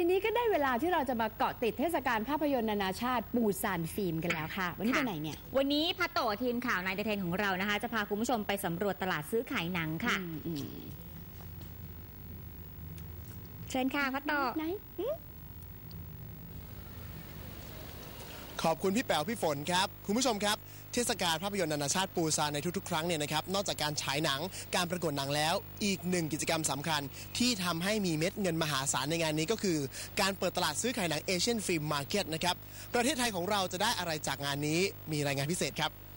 ทีนี้ก็ได้เวลาที่เราจะมาเกาะติดเทศกาลภาพยนตร์นานาชาติปูซานฟิล์มกันแล้วค่ะ วันนี้ไปค่ะไหนเนี่ย วันนี้พัตโตทีมข่าวนายเดเทนของเรานะคะ จะพาคุณผู้ชมไปสำรวจตลาดซื้อขายหนังค่ะ อืมอืมเชิญค่ะพัตโตไหน ขอบคุณพี่แป๋วพี่ฝนครับ คุณผู้ชมครับ เทศกาลภาพยนตร์นานาชาติปูซานในทุกๆ ครั้งเนี่ยนะครับนอกจากการฉายหนังการประกวดหนังแล้ว อีกหนึ่งกิจกรรมสำคัญ ที่ทำให้มีเม็ดเงินมหาศาลในงานนี้ก็คือ การเปิดตลาดซื้อขายหนังเอเชียนฟิล์มมาร์เก็ตนะครับประเทศไทยของเราจะได้อะไรจากงานนี้มีรายงานพิเศษครับ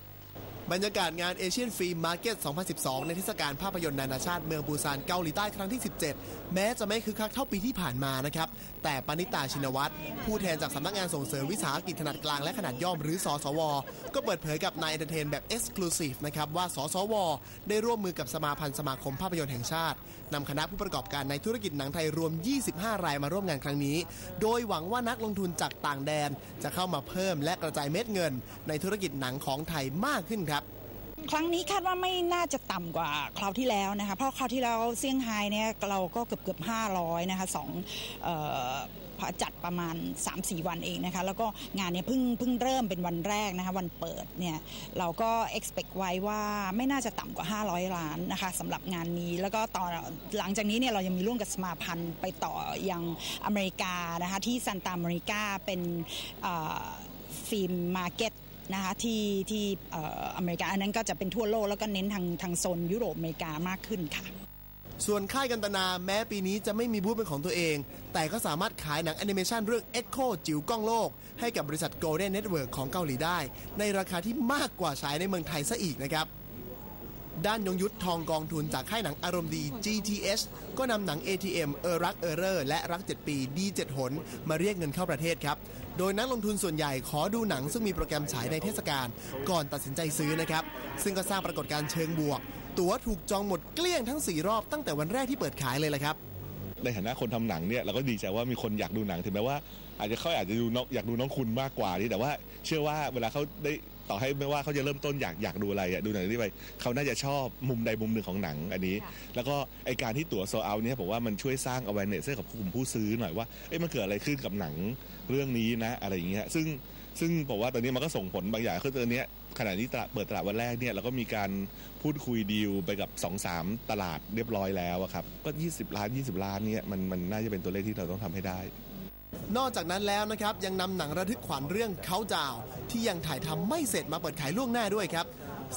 บรรยากาศงานเอเชียนฟิล์มมาร์เก็ต 2012 ในเทศกาลภาพยนตร์นานาชาติเมืองปูซานเกาหลีใต้ครั้งที่ 17 แม้จะไม่คึกคักเท่าปีที่ผ่านมานะครับ แต่ปณิตาชินวัตร ผู้แทนจากสำนักงานส่งเสริมวิสาหกิจขนาดกลางและขนาดย่อมหรือสสว ก็เปิดเผยกับนายเอนเตอร์เทนแบบเอ็กซ์คลูซีฟนะครับว่าสสว ได้ร่วมมือกับสมาพันธ์สมาคมภาพยนตร์แห่งชาตินำคณะผู้ประกอบการในธุรกิจหนังไทยรวม 25 รายมาร่วมงานครั้งนี้ โดยหวังว่านักลงทุนจากต่างแดน จะเข้ามาเพิ่มและกระจายเม็ดเงิน ในธุรกิจหนังของไทยมากขึ้นครับ ครั้งนี้คาดว่าไม่น่าจะต่ำกว่าคราวที่แล้วนะคะ เพราะคราวที่แล้วเซี่ยงไฮ้เนี่ยเราก็เกือบเกือบ500นะคะสองจัดประมาณ 3-4 วันเองนะคะ แล้วก็งานเนี้ยเพิ่งเพิ่งเริ่มเป็นวันแรกนะคะวันเปิดเนี่ยเราก็ expect ไว้ว่าไม่น่าจะต่ำกว่า 500 ล้านนะคะสำหรับงานนี้แล้วก็ต่อหลังจากนี้เนี่ยเรายังมีร่วมกับสมาพันธ์ไปต่อยังอเมริกานะคะที่ซันตาอเมริกาเป็นฟิล์มมาร์เก็ต นะคะที่ที่เออเมริกาอันนั้นก็จะเป็นทั่วโลกแล้วก็เน้นทางทางโซนยุโรปอเมริกามากขึ้นค่ะ ส่วนค่ายกันตนาแม้ปีนี้จะไม่มีบูธเป็นของตัวเอง แต่ก็สามารถขายหนังแอนิเมชันเรื่อง Echo จิ๋วกล้องโลก ให้กับบริษัท Golden Network ของเกาหลีได้ ในราคาที่มากกว่าฉายในเมืองไทยซะอีกนะครับ ด้านยงยุทธทองกองทุนจากค่ายหนังอารมณ์ดี GTS ก็นำหนัง ATM เออรักเออเรอร์และรัก 7 ปีดี7หน มาเรียกเงินเข้าประเทศครับ โดยนักลงทุนส่วนใหญ่ขอดูหนังซึ่งมีโปรแกรมฉายในเทศกาลก่อนตัดสินใจซื้อนะครับ ซึ่งก็สร้างปรากฏการณ์เชิงบวก ตั๋วถูกจองหมดเกลี้ยงทั้ง 4 รอบตั้งแต่วันแรกที่เปิดขายเลยละครับ ในฐานะคนทำหนังเนี่ยเราก็ดีใจว่ามีคนอยากดูหนังถึงแม้ว่า อาจจะเขาอาจจะดูน้องอยากดูน้องคุณมากกว่านี่แต่ว่า เชื่อว่าเวลาเขาได้ต่อให้ไม่ว่าเขาจะเริ่มต้นอยากอยากดูอะไรอะดูหนังนี้ไปเขาน่าจะชอบมุมใดมุมหนึ่งของหนังอันนี้ แล้วก็ไอการที่ตั๋วโซเอาเนี่ยผมว่ามันช่วยสร้าง awareness ให้กับกลุ่มผู้ซื้อหน่อยว่าเอ้ยมันเกิดอะไรขึ้นกับหนังเรื่องนี้นะอะไรอย่างเงี้ยซึ่ง ซึ่งบอกว่าตอนนี้มันก็ส่งผลบางอย่างคือตอนนี้ขณะที่ตลาดเปิดตลาดวันแรกเนี่ยเราก็มีการพูดคุยดีลไปกับ2อสามตลาดเรียบร้อยแล้วครับก็ 20 ล้าน 20 ล้านเนี่ยมันมันน่าจะเป็นตัวเลขที่เราต้องทำให้ได้ นอกจากนั้นแล้วนะครับยังนำหนังระทึกขวัญเรื่องเขาดาวที่ยังถ่ายทำไม่เสร็จมาเปิดขายล่วงหน้าด้วยครับ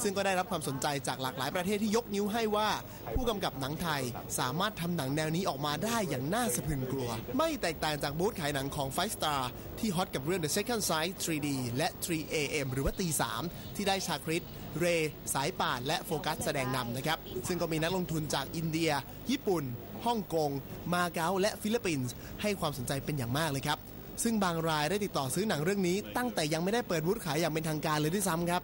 ซึ่งก็ได้รับความสนใจจากหลากหลายประเทศที่ยกนิ้วให้ว่า ผู้กำกับหนังไทยสามารถทำหนังแนวนี้ออกมาได้อย่างน่าสะพรึงกลัว ไม่แตกต่างจากบูธขายหนังของ Five Star ที่ฮอตกับเรื่อง The Second Sight 3D และ 3AM หรือว่าตี3ที่ได้ชาคริตเร สายป่าน และโฟกัสแสดงนำนะครับ ซึ่งก็มีนักลงทุนจากอินเดีย ญี่ปุ่น ฮ่องกง มาเก๊า และฟิลิปปินส์ ให้ความสนใจเป็นอย่างมากเลยครับ ซึ่งบางรายได้ติดต่อซื้อหนังเรื่องนี้ ตั้งแต่ยังไม่ได้เปิดบูธขายอย่างเป็นทางการเลยด้วยซ้ำครับ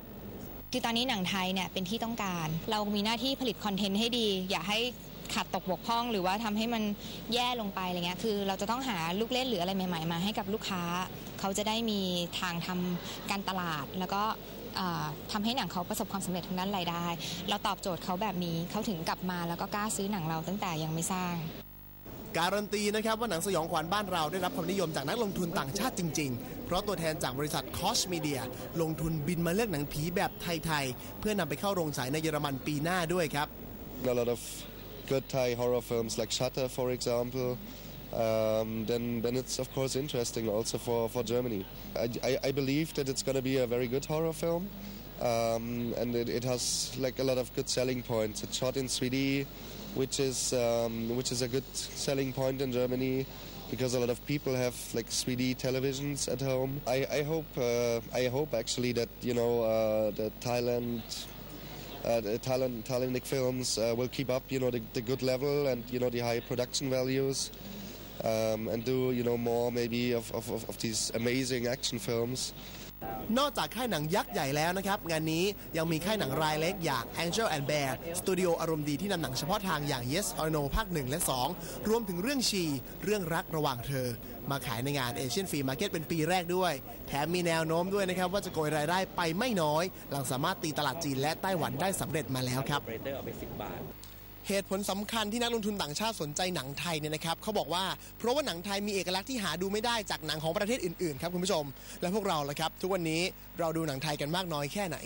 คือตอนนี้หนังไทยเนี่ยเป็นที่ต้องการ เรามีหน้าที่ผลิตคอนเทนต์ให้ดี อย่าให้ขาดตกบกพร่อง หรือว่าทำให้มันแย่ลงไปอะไรเงี้ยคือเราจะต้องหาลูกเล่นหรืออะไรใหม่ ๆ มาให้กับลูกค้า เขาจะได้มีทางทำการตลาด แล้วก็เอ่อทำให้หนังเขาประสบความสำเร็จทางด้านรายได้ เราตอบโจทย์เขาแบบนี้เขาถึงกลับมาแล้วก็กล้าซื้อหนังเราตั้งแต่ยังไม่สร้าง การันตีนะครับว่าหนังสยองขวัญบ้านเราได้รับความนิยมจากนักลงทุนต่างชาติจริง ๆ เพราะตัวแทนจากบริษัทคอชมีเดียลงทุนบินมาเลือกหนังผีแบบไทย ๆ เพื่อนำไปเข้าโรงฉายในเยอรมันปีหน้าด้วยครับ a lot of good Thai horror films like Shutter, for example, um, then then it's of course interesting also for, for Germany. I, I, I believe that it's going to be a very good horror film, um, and it, it has like a lot of good selling points. It's shot in 3D, which is um, which is a good selling point in Germany. Because a lot of people have like 3D televisions at home. I, I hope uh, I hope actually that you know uh, that Thailand uh, the Thailand, Thailandic films uh, will keep up, you know, the, the good level and you know the high production values, um, and do you know more maybe of, of of these amazing action films. นอกจากค่ายหนังยักษ์ใหญ่แล้วนะครับ งานนี้ยังมีค่ายหนังรายเล็กอย่าง Angel and Bear สตูดิโออารมณ์ดีที่นำหนังเฉพาะทางอย่าง Yes or No ภาค 1 และ 2 รวมถึงเรื่องชี เรื่องรักระหว่างเธอ มาขายในงาน Asian Film Market เป็นปีแรกด้วย แถมมีแนวโน้มด้วยนะครับ ว่าจะโกยรายได้ไปไม่น้อย หลังสามารถตีตลาดจีนและไต้หวันได้สำเร็จมาแล้วครับ เหตุผลสำคัญที่นักลงทุนต่างชาติสนใจหนังไทยเนี่ยนะครับเขาบอกว่าเพราะว่าหนังไทยมีเอกลักษณ์ที่หาดูไม่ได้จากหนังของประเทศอื่นๆครับคุณผู้ชม และพวกเราล่ะครับ ทุกวันนี้เราดูหนังไทยกันมากน้อยแค่ไหน